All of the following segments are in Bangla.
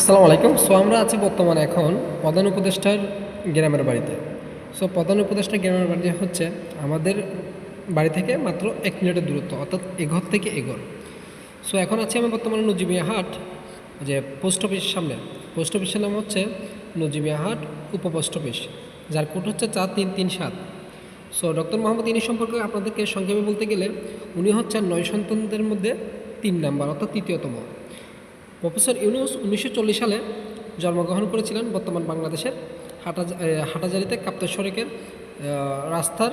আসসালামু আলাইকুম। সো আমরা আছি বর্তমানে এখন প্রধান উপদেষ্টার গ্রামের বাড়িতে। সো প্রধান উপদেষ্টা গ্রামের বাড়িতে হচ্ছে আমাদের বাড়ি থেকে মাত্র এক মিনিটের দূরত্ব, অর্থাৎ এঘর থেকে এঘর সো এখন আছি আমি বর্তমানে নজিবিয়া হাট, যে পোস্ট অফিসের সামনে। পোস্ট অফিসের নাম হচ্ছে নজিবিয়া হাট উপ পোস্ট অফিস, যার কোড হচ্ছে চার তিন তিন সাত। সো ডক্টর মোহাম্মদ ইনি সম্পর্কে আপনাদেরকে সংক্ষেপে বলতে গেলে, উনি হচ্ছেন নয় সন্তানদের মধ্যে তিন নাম্বার, অর্থাৎ তৃতীয়তম। প্রফেসর ইউনুস উনিশশো চল্লিশ সালে জন্মগ্রহণ করেছিলেন বর্তমান বাংলাদেশের হাটা হাটাজারিতে কাপ্তার শরিকের রাস্তার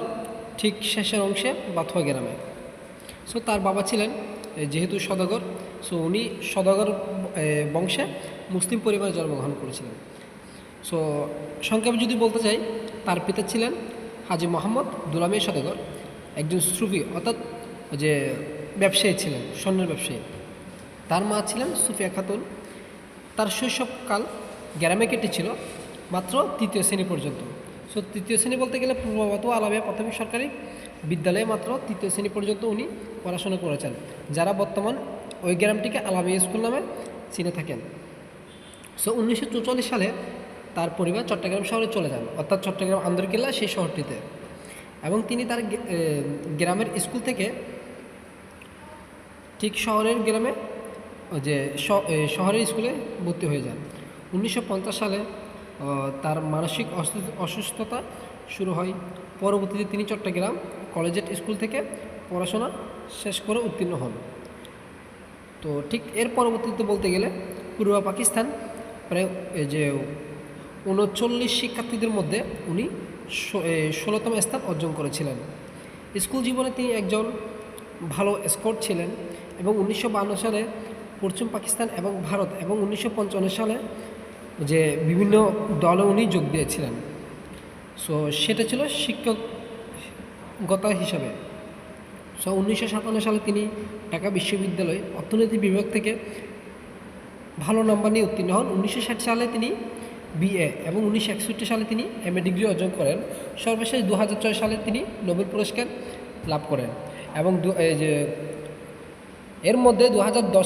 ঠিক শেষের অংশে বাথুয়া গ্রামে। সো তার বাবা ছিলেন যেহেতু সদাগর সো উনি সদাগর বংশে মুসলিম পরিবারে জন্মগ্রহণ করেছিলেন। সো সংক্ষেপে যদি বলতে চাই, তার পিতা ছিলেন হাজি মোহাম্মদ দুলামী সদাগর, একজন সুফি, অর্থাৎ যে ব্যবসায়ী ছিলেন, স্বর্ণের ব্যবসায়ী। তার মা ছিলেন সুফিয়া খাতুন। তার শৈশবকাল গ্রামে কেটেছিল মাত্র তৃতীয় শ্রেণি পর্যন্ত। সো তৃতীয় শ্রেণি বলতে গেলে পূর্ববত আলামিয়া প্রাথমিক সরকারি বিদ্যালয়ে মাত্র তৃতীয় শ্রেণি পর্যন্ত উনি পড়াশোনা করেছেন। যারা বর্তমান ওই গ্রামটিকে আলামিয়া স্কুল নামে চিনে থাকেন। সো উনিশশো সালে তার পরিবার চট্টগ্রাম শহরে চলে যান, অর্থাৎ চট্টগ্রাম আন্দরকিল্লা সেই শহরটিতে। এবং তিনি তার গ্রামের স্কুল থেকে ঠিক শহরের গ্রামে যে শহরের স্কুলে ভর্তি হয়ে যান। উনিশশো পঞ্চাশ সালে তার মানসিক অসুস্থ- অসুস্থতা শুরু হয়। পরবর্তীতে তিনি চট্টগ্রাম কলেজেট স্কুল থেকে পড়াশোনা শেষ করে উত্তীর্ণ হন। তো ঠিক এর পরবর্তীতে বলতে গেলে পূর্ব পাকিস্তান প্রায় যে উনচল্লিশ শিক্ষার্থীদের মধ্যে উনি ষোলোতম স্থান অর্জন করেছিলেন। স্কুল জীবনে তিনি একজন ভালো স্কোর ছিলেন এবং উনিশশো সালে পশ্চিম পাকিস্তান এবং ভারত এবং উনিশশো পঞ্চান্ন সালে যে বিভিন্ন দলে উনি যোগ দিয়েছিলেন। সো সেটা ছিল শিক্ষকতা হিসাবে। সো উনিশশো সাতান্ন সালে তিনি ঢাকা বিশ্ববিদ্যালয় অর্থনীতি বিভাগ থেকে ভালো নাম্বার নিয়ে উত্তীর্ণ হন। উনিশশো ষাট সালে তিনি বিএ এবং উনিশশো একষট্টি সালে তিনি এমএ ডিগ্রি অর্জন করেন। সর্বশেষ দু হাজার ছয় সালে তিনি নোবেল পুরস্কার লাভ করেন এবং যে এর মধ্যে দু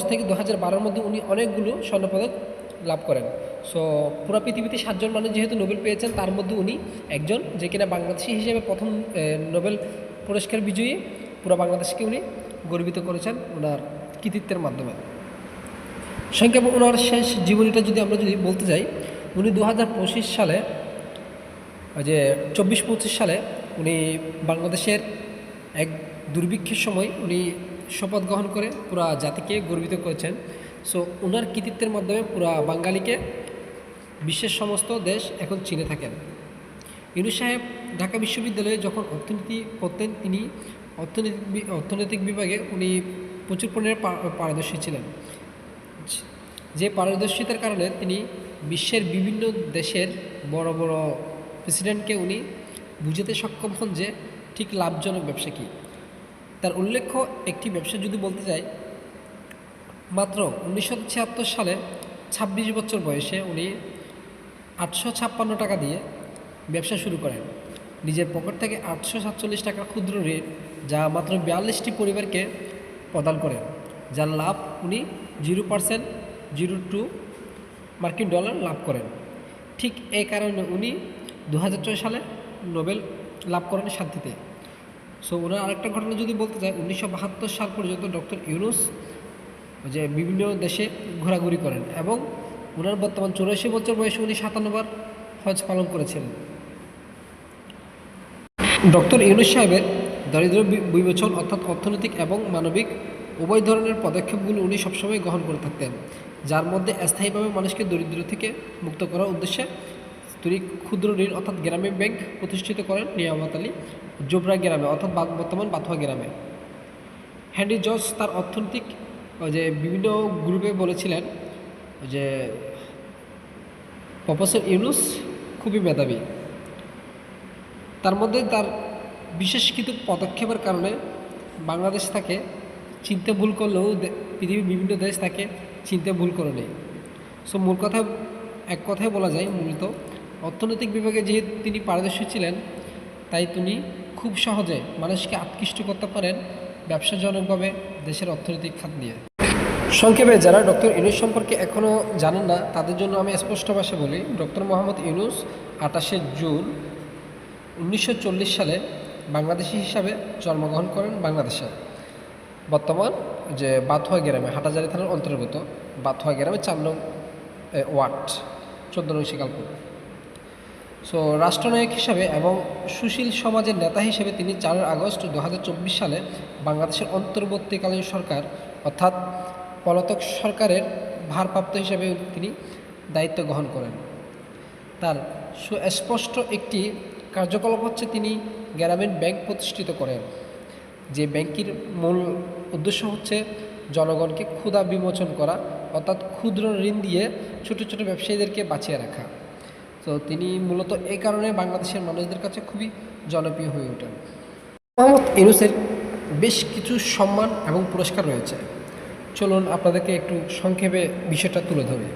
থেকে দু হাজার মধ্যে উনি অনেকগুলো স্বর্ণপদক লাভ করেন। সো পুরো পৃথিবীতে সাতজন মানুষ যেহেতু নোবেল পেয়েছেন, তার মধ্যে উনি একজন যে কিনা বাংলাদেশি হিসেবে প্রথম নোবেল পুরস্কার বিজয়ী, পুরো বাংলাদেশকে উনি গর্বিত করেছেন ওনার কৃতিত্বের মাধ্যমে। সংক্ষেপে ওনার শেষ জীবনীটা যদি আমরা যদি বলতে যাই, উনি দু হাজার পঁচিশ সালে যে চব্বিশ পঁচিশ সালে উনি বাংলাদেশের এক দুর্ভিক্ষের সময় উনি শপথ গ্রহণ করে পুরা জাতিকে গর্বিত করেছেন। সো ওনার কৃতিত্বের মাধ্যমে পুরা বাঙালিকে বিশ্বের সমস্ত দেশ এখন চিনে থাকেন। ইউনুস সাহেব ঢাকা বিশ্ববিদ্যালয়ে যখন অর্থনীতি পড়তেন তিনি অর্থনৈতিক অর্থনৈতিক বিভাগে উনি প্রচুর পরিমাণে পারদর্শী ছিলেন। যে পারদর্শিতার কারণে তিনি বিশ্বের বিভিন্ন দেশের বড় বড় প্রেসিডেন্টকে উনি বুঝাতে সক্ষম হন যে ঠিক লাভজনক ব্যবসা কী। তার উল্লেখ্য একটি ব্যবসা যদি বলতে যাই, মাত্র উনিশশো ছিয়াত্তর সালে ছাব্বিশ বছর বয়সে উনি আটশো ছাপ্পান্ন টাকা দিয়ে ব্যবসা শুরু করেন। নিজের পকেট থেকে আটশো সাতচল্লিশ টাকার ক্ষুদ্র ঋণ যা মাত্র বিয়াল্লিশটি পরিবারকে প্রদান করেন, যার লাভ উনি জিরো পার্সেন্ট, জিরো টু মার্কিন ডলার লাভ করেন। ঠিক এই কারণে উনি দু হাজার ছয় সালে নোবেল লাভ করেন শান্তিতে। সো ওনার আরেকটা ঘটনা যদি বলতে চাই, উনিশশো বাহাত্তর সাল পর্যন্ত ডক্টর ইউনুস যে বিভিন্ন দেশে ঘোরাঘুরি করেন এবং ওনার বর্তমান চৌরাশি বছর বয়সে উনি সাতান্নবার হজ পালন করেছিলেন ডক্টর ইউনুস সাহেবের দারিদ্র বিবেচন অর্থাৎ অর্থনৈতিক এবং মানবিক উভয় ধরনের পদক্ষেপগুলো উনি সবসময় গ্রহণ করে থাকতেন, যার মধ্যে স্থায়ীভাবে মানুষকে দরিদ্র থেকে মুক্ত করার উদ্দেশ্যে তিনি ক্ষুদ্র ঋণ অর্থাৎ গ্রামীণ ব্যাংক প্রতিষ্ঠিত করেন নিয়ামত আলী, জোবরা গ্রামে অর্থাৎ বর্তমান বাথুয়া গ্রামে। হ্যান্ডি জজ তার অর্থনৈতিক যে বিভিন্ন গ্রুপে বলেছিলেন যে প্রফেসর ইউনুস খুবই মেধাবী। তার মধ্যে তার বিশেষ কিছু পদক্ষেপের কারণে বাংলাদেশ তাকে চিনতে ভুল করলেও পৃথিবীর বিভিন্ন দেশ তাকে চিনতে ভুল করে নেই সো মূল কথা এক কথায় বলা যায় মূলত অর্থনৈতিক বিভাগে যেহেতু তিনি পারদর্শী ছিলেন, তাই তিনি খুব সহজে মানুষকে আকৃষ্ট করতে পারেন ব্যবসাজনকভাবে দেশের অর্থনৈতিক খাত নিয়ে। সংক্ষেপে যারা ডক্টর ইউনুস সম্পর্কে এখনও জানেন না, তাদের জন্য আমি স্পষ্ট ভাষায় বলি, ডক্টর মোহাম্মদ ইউনুস আঠাশে জুন উনিশশো চল্লিশ সালে বাংলাদেশি হিসাবে জন্মগ্রহণ করেন বাংলাদেশে। বর্তমান যে বাথুয়া গ্রামে, হাটাজারি থানার অন্তর্গত বাথুয়া গ্রামে চার নং ওয়ার্ড, চোদ্দ নং শিকালপুর। সো রাষ্ট্রনায়ক হিসাবে এবং সুশীল সমাজের নেতা হিসেবে তিনি চার আগস্ট দু হাজার চব্বিশ সালে বাংলাদেশের অন্তর্বর্তীকালীন সরকার, অর্থাৎ পলাতক সরকারের ভারপ্রাপ্ত হিসেবে তিনি দায়িত্ব গ্রহণ করেন। তার সুস্পষ্ট একটি কার্যকলাপ হচ্ছে তিনি গ্রামীণ ব্যাংক প্রতিষ্ঠিত করেন। যে ব্যাংকের মূল উদ্দেশ্য হচ্ছে জনগণকে ক্ষুধা বিমোচন করা, অর্থাৎ ক্ষুদ্র ঋণ দিয়ে ছোট ছোট ব্যবসায়ীদেরকে বাঁচিয়ে রাখা। তো তিনি মূলত এই কারণে বাংলাদেশের মানুষদের কাছে খুবই জনপ্রিয় হয়ে ওঠেন। মোহাম্মদ ইউনুসের বেশ কিছু সম্মান এবং পুরস্কার রয়েছে। চলুন আপনাদেরকে একটু সংক্ষেপে বিষয়টা তুলে ধরি।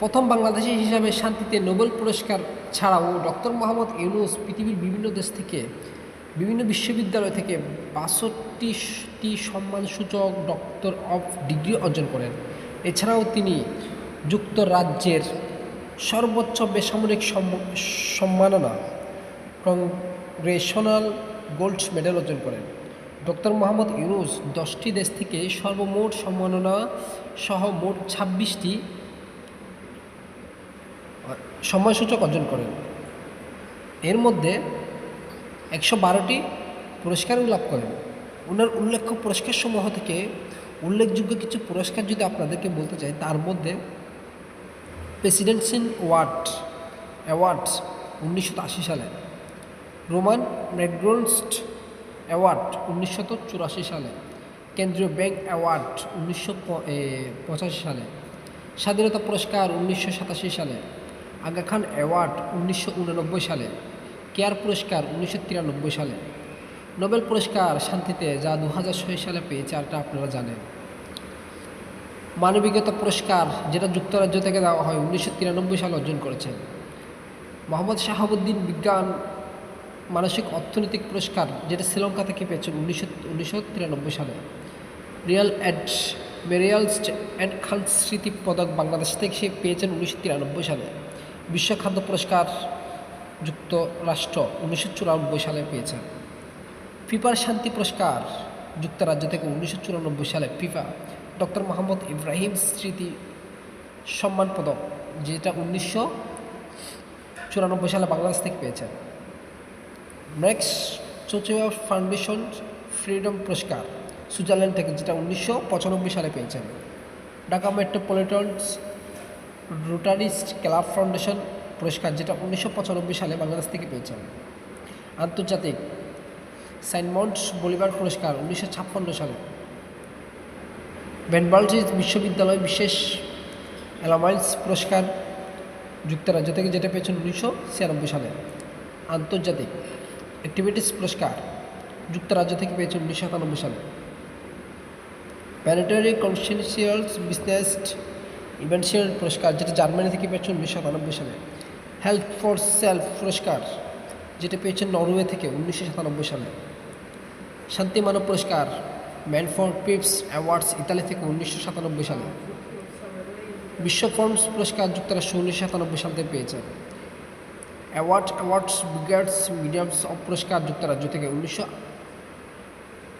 প্রথম বাংলাদেশি হিসাবে শান্তিতে নোবেল পুরস্কার ছাড়াও ডক্টর মোহাম্মদ ইউনুস পৃথিবীর বিভিন্ন দেশ থেকে, বিভিন্ন বিশ্ববিদ্যালয় থেকে বাষট্টিটি সম্মানসূচক ডক্টর অফ ডিগ্রি অর্জন করেন। এছাড়াও তিনি যুক্তরাজ্যের সর্বোচ্চ বেসামরিক সম্ম- সম্মাননা কংগ্রেশনাল গোল্ড মেডেল অর্জন করেন। ডক্টর মোহাম্মদ ইউনুস দশটি দেশ থেকে সর্বমোট সম্মাননা সহ মোট ছাব্বিশটি সম্মানসূচক অর্জন করেন। এর মধ্যে একশো বারোটি পুরস্কারও লাভ করেন। ওনার উল্লেখ্য পুরস্কার সমূহ থেকে উল্লেখযোগ্য কিছু পুরস্কার যদি আপনাদেরকে বলতে চাই, তার মধ্যে প্রেসিডেন্সিন ওয়ার্ড অ্যাওয়ার্ডস উনিশশো আশি সালে। রোমান ম্যাকডোনাল্ডস অ্যাওয়ার্ড উনিশশো চুরাশি সালে। কেন্দ্রীয় ব্যাংক অ্যাওয়ার্ড উনিশশো পঁচাশি সালে। স্বাধীনতা পুরস্কার, উনিশশো সাতাশি সালে। আগা খান অ্যাওয়ার্ড উনিশশো উননব্বই সালে। কেয়ার পুরস্কার উনিশশো তিরানব্বই সালে। নোবেল পুরস্কার শান্তিতে যা দু সালে পেয়েছে আরটা আপনারা জানেন। মানবিকতা পুরস্কার যেটা যুক্তরাজ্য থেকে দেওয়া হয় উনিশশো তিরানব্বই সালে অর্জন করেছেন মোহাম্মদ শাহাবুদ্দিন বিজ্ঞান মানসিক অর্থনৈতিক পুরস্কার যেটা শ্রীলঙ্কা থেকে পেয়েছেন উনিশশো উনিশশো তিরানব্বই সালে। রিয়াল অ্যাড মেরিয়ালস অ্যান্ড খান স্মৃতি পদক বাংলাদেশ থেকে সে পেয়েছেন উনিশশো তিরানব্বই সালে। বিশ্ব খাদ্য পুরস্কার যুক্তরাষ্ট্র উনিশশো চুরানব্বই সালে পেয়েছেন ফিফার শান্তি পুরস্কার যুক্তরাজ্য থেকে উনিশশো চুরানব্বই সালে ফিফা। ডক্টর মোহাম্মদ ইব্রাহিম স্মৃতি সম্মান পদক, যেটা উনিশশো চুরানব্বই সালে বাংলাদেশ থেকে পেয়েছেন। নেক্সট চোচুয়া ফাউন্ডেশন ফ্রিডম পুরস্কার, সুইজারল্যান্ড থেকে, যেটা উনিশশো পঁচানব্বই সালে পেয়েছেন। Dhaka metropolitans rotarist club foundation পুরস্কার, যেটা উনিশশো পঁচানব্বই সালে বাংলাদেশ থেকে পেয়েছেন। আন্তর্জাতিক সাইনমন্টস বলিভার পুরস্কার উনিশশো ছাপ্পান্ন সালে বেনবালজিস বিশ্ববিদ্যালয় বিশেষ অ্যালামাইন্স পুরস্কার যুক্তরাজ্য থেকে যেটা পেয়েছেন উনিশশো ছিয়ানব্বই সালে। আন্তর্জাতিক অ্যাক্টিভিটিস পুরস্কার যুক্তরাজ্য থেকে পেয়েছেন উনিশশো সাতানব্বই সালে। প্যানেটারি কনসেনশিয়ালস বিজনেস ইভেন্সিয়াল পুরস্কার যেটা জার্মানি থেকে পেয়েছেন উনিশশো সাতানব্বই সালে। হেল্প ফর সেলফ পুরস্কার যেটা পেয়েছেন নরওয়ে থেকে উনিশশো সাতানব্বই সালে। শান্তি মানব পুরস্কার man for peace awards Italy থেকে উনিশশো সাতানব্বই সালে। বিশ্ব ফর্মস পুরস্কার যুক্তরাষ্ট্র উনিশশো সাতানব্বই সাল থেকে পেয়েছেন award, awards brigades mediums of পুরস্কার যুক্তরাজ্য থেকে উনিশশো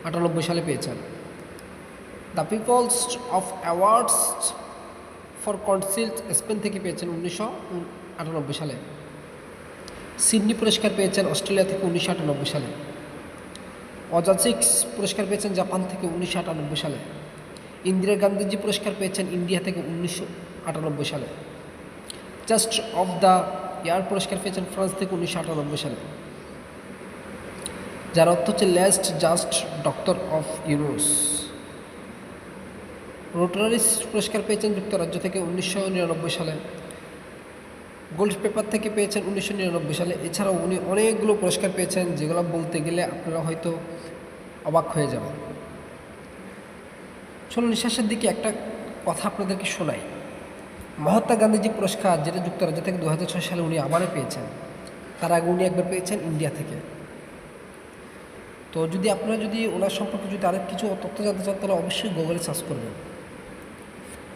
আটানব্বই সালে পেয়েছেন the peoples of awards for council Spain থেকে পেয়েছেন উনিশশো আটানব্বই সালে। সিডনি পুরস্কার পেয়েছেন অস্ট্রেলিয়া থেকে উনিশশো আটানব্বই সালে। অজাসিক্স পুরস্কার পেয়েছেন জাপান থেকে উনিশশো আটানব্বই সালে। ইন্দিরা গান্ধীজি পুরস্কার পেয়েছেন ইন্ডিয়া থেকে উনিশশো আটানব্বই সালে। জাস্ট অফ দ্য ইয়ার পুরস্কার পেয়েছেন ফ্রান্স থেকে উনিশশো আটানব্বই সালে। যার অর্থ হচ্ছে least just doctor of Yunus rotaries পুরস্কার পেয়েছেন যুক্তরাজ্য থেকে উনিশশো নিরানব্বই সালে। গোল্ড পেপার থেকে পেয়েছেন উনিশশো নিরানব্বই সালে। এছাড়াও উনি অনেকগুলো পুরস্কার পেয়েছেন যেগুলো বলতে গেলে আপনারা হয়তো অবাক হয়ে যাবেন চলুন শেষের দিকে একটা কথা আপনাদেরকে শোনাই। মহাত্মা গান্ধীজি পুরস্কার যেটা যুক্তরাজ্য থেকে দু হাজার ছয় সালে উনি আবারও পেয়েছেন, তার আগে উনি একবার পেয়েছেন ইন্ডিয়া থেকে। তো যদি আপনারা যদি ওনার সম্পর্কে যদি আরেক কিছু তথ্য জানতে চান, তাহলে অবশ্যই গুগলে সার্চ করবেন।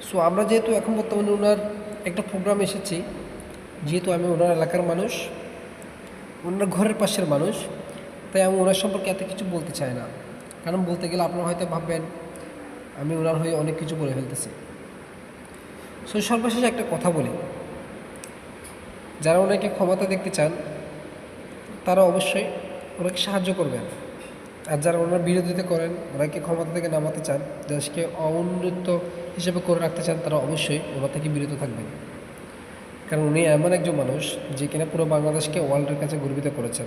সো আমরা যেহেতু এখন বর্তমানে ওনার একটা প্রোগ্রাম এসেছি, যেহেতু আমি ওনার এলাকার মানুষ, ওনার ঘরের পাশের মানুষ তাই আমি ওনার সম্পর্কে এত কিছু বলতে চাই না। কারণ বলতে গেলে আপনারা হয়তো ভাববেন, আমি ওনার হয়ে অনেক কিছু বলে ফেলতেছি। সো সর্বশেষে একটা কথা বলি। যারা ওনাকে ক্ষমতা দেখতে চান, তারা অবশ্যই ওনাকে সাহায্য করবেন। আর যারা ওনার বিরোধিতা করেন, ওনাকে ক্ষমতা থেকে নামাতে চান, দেশকে অউন্নত হিসেবে করে রাখতে চান, তারা অবশ্যই ওনার থেকে বিরত থাকবেন। কারণ উনি এমন একজন মানুষ, যে কিনা পুরো বাংলাদেশকে ওয়ার্ল্ডের কাছে গর্বিত করেছেন।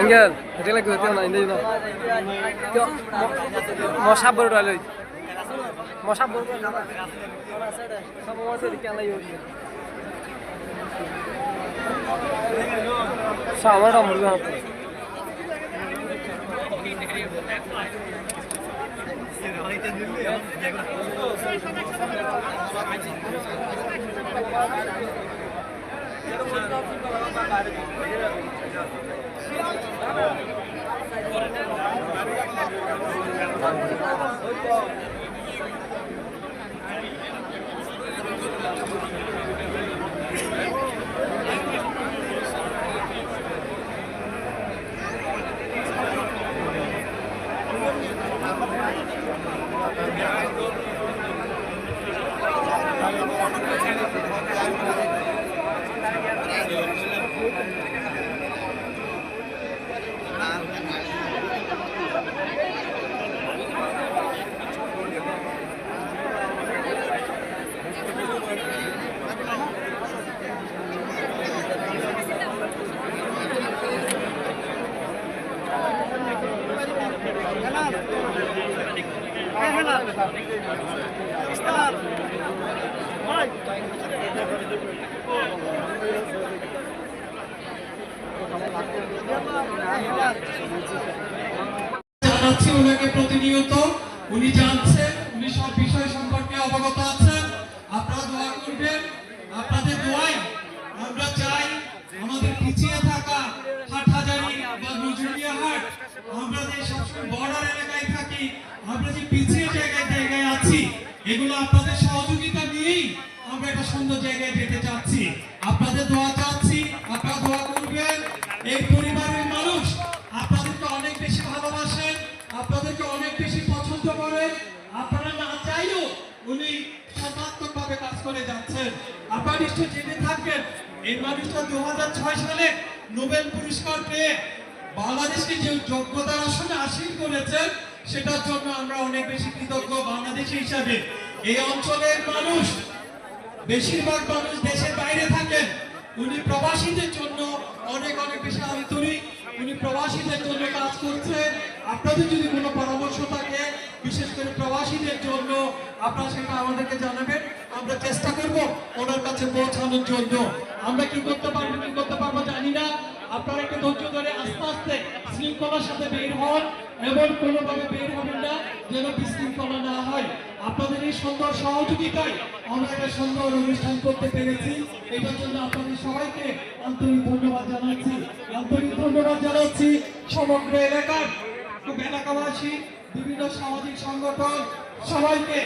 Angel, এটা লাগবে তেও না ইন্দি না। তেও মশা বড় ডালে মশা বড় ডালে সব মশা দিকে আলাই സാധാരണ മുഴുവൻ অবগত আছেন আপনারা দোয়া করবেন, আপনাদের দোয়াই আমরা চাই আমাদের পিছিয়ে থাকা হাটহাজারি বা নজরুলিয়া হাট, আমরা যে সবসময় বর্ডার এলাকায় থাকি, আমরা যে পিছিয়ে জায়গায় জায়গায় আছি, এগুলো আপনাদের সহযোগিতা নিয়েই আমরা একটা সুন্দর জায়গায় যেতে চাচ্ছি। আপনাদের দোয়া চাচ্ছি, আপনারা করে যাচ্ছেন। আপনারা নিশ্চয় জেনে থাকবেন, এই মানুষটা দু সালে নোবেল পুরস্কার পেয়ে বাংলাদেশকে যে যোগ্যতার আসনে আসীন করেছেন, সেটার জন্য আমরা অনেক বেশি কৃতজ্ঞ বাংলাদেশি হিসাবে। এই অঞ্চলের মানুষ, বেশিরভাগ মানুষ দেশের বাইরে থাকেন। উনি প্রবাসীদের জন্য অনেক অনেক বেশি আন্তরিক। উনি প্রবাসীদের জন্য কাজ করছেন। আপনাদের যদি কোনো পরামর্শ থাকে, বিশেষ করে প্রবাসীদের জন্য, আপনারা সেটা আমাদেরকে জানাবেন। আমরা চেষ্টা করব ওনার কাছে পৌঁছানোর জন্য। আমরা কি করতে পারব, কি করতে পারব জানি না। আপনারা একটু ধৈর্য ধরে আস্তে আস্তে শৃঙ্খলার সাথে বের হন এমন কোনোভাবে বের হবেন না যেন বিশৃঙ্খলা না হয়। আপনাদের এই সুন্দর সহযোগিতায় আমরা একটা সুন্দর অনুষ্ঠান করতে পেরেছি। এটার জন্য আপনাদের সবাইকে আন্তরিক ধন্যবাদ জানাচ্ছি। আন্তরিক ধন্যবাদ জানাচ্ছি সমগ্র এলাকার এলাকাবাসী, বিভিন্ন সামাজিক সংগঠন, সবাইকে।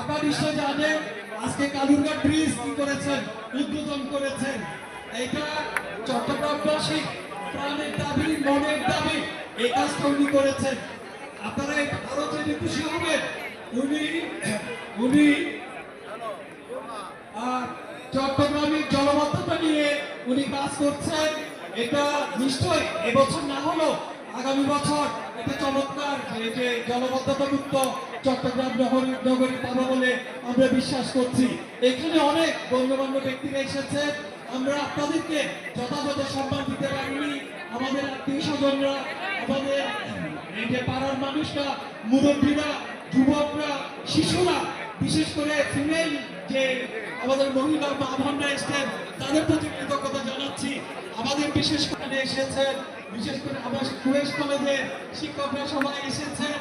আপনার নিশ্চয় জানেন আজকে কালুরঘাট ব্রিজ কি করেছেন? উদ্বোধন করেছেন। এটা চট্টগ্রামবাসী প্রাণের দাবি, মনের দাবি। এই কাজটা উনি করেছেন। আপনারা আরও জেনে খুশি হবেন, উনি উনি চট্টগ্রামের জলবদ্ধতা নিয়ে উনি কাজ করছেন। এটা নিশ্চয় এবছর না হলো আগামী বছর এটা চমৎকার এই যে জলবদ্ধতা মুক্ত চট্টগ্রাম নগরী নগরী পাবো বলে আমরা বিশ্বাস করছি। এখানে অনেক গণ্যমান্য ব্যক্তিরা এসেছেন আমরা আপনাদেরকে যথাযথ সম্মান দিতে পারিনি। আমাদের আত্মীয় স্বজনরা, আমাদের এই যে পাড়ার মানুষরা, মুরব্বীরা, যুবকরা, শিশুরা, বিশেষ করে ফিমেল যে আমাদের মহিলা বা আহ্বানরা এসছেন তাদের প্রতি কৃতজ্ঞতা জানাচ্ছি। আমাদের বিশেষ করে এসেছেন বিশেষ করে আমার কুয়েস কলেজের শিক্ষকরা সবাই এসেছেন।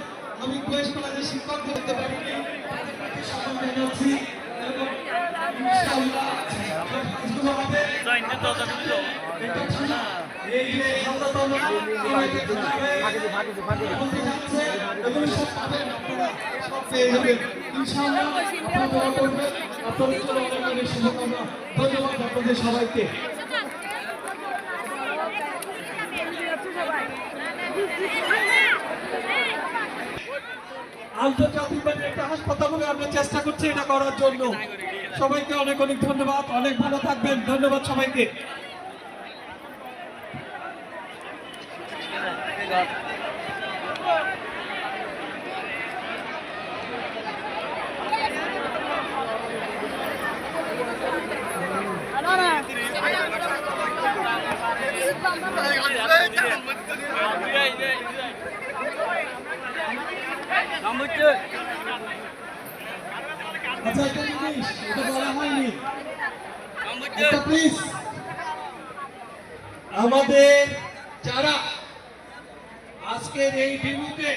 আমি কুয়েস কলেজের শিক্ষক দেখতে পারিনি তাদের প্রতি সম্মান জানাচ্ছি এবং ইনশাআল্লাহ হবে, এটা ছিল এই যে আল্লাহ বলতে যাচ্ছে এগুলো সব পাবেন আপনারা সব পেয়ে যাবেন ইনশাআল্লাহ আপনারা করবেন সবাইকে। আন্তর্জাতিক মানে একটা হাসপাতাল চেষ্টা করছি এটা করার জন্য। সবাইকে অনেক অনেক ধন্যবাদ। অনেক ভালো থাকবেন। ধন্যবাদ সবাইকে। আচ্ছা প্লিজ আমাদের যারা, আজকের এই ভেন্যুতে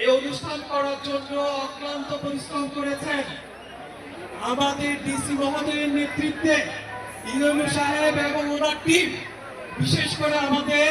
এই অনুষ্ঠান করার জন্য অক্লান্ত পরিশ্রম করেছেন, আমাদের ডিসি মহোদয়ের নেতৃত্বে ইউনু সাহেব এবং ওনার টিম বিশেষ করে আমাদের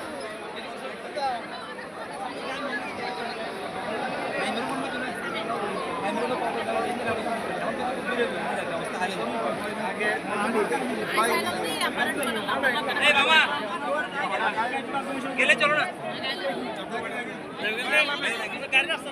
এই মামা গেলে চলো না গাড়ি রাস্তা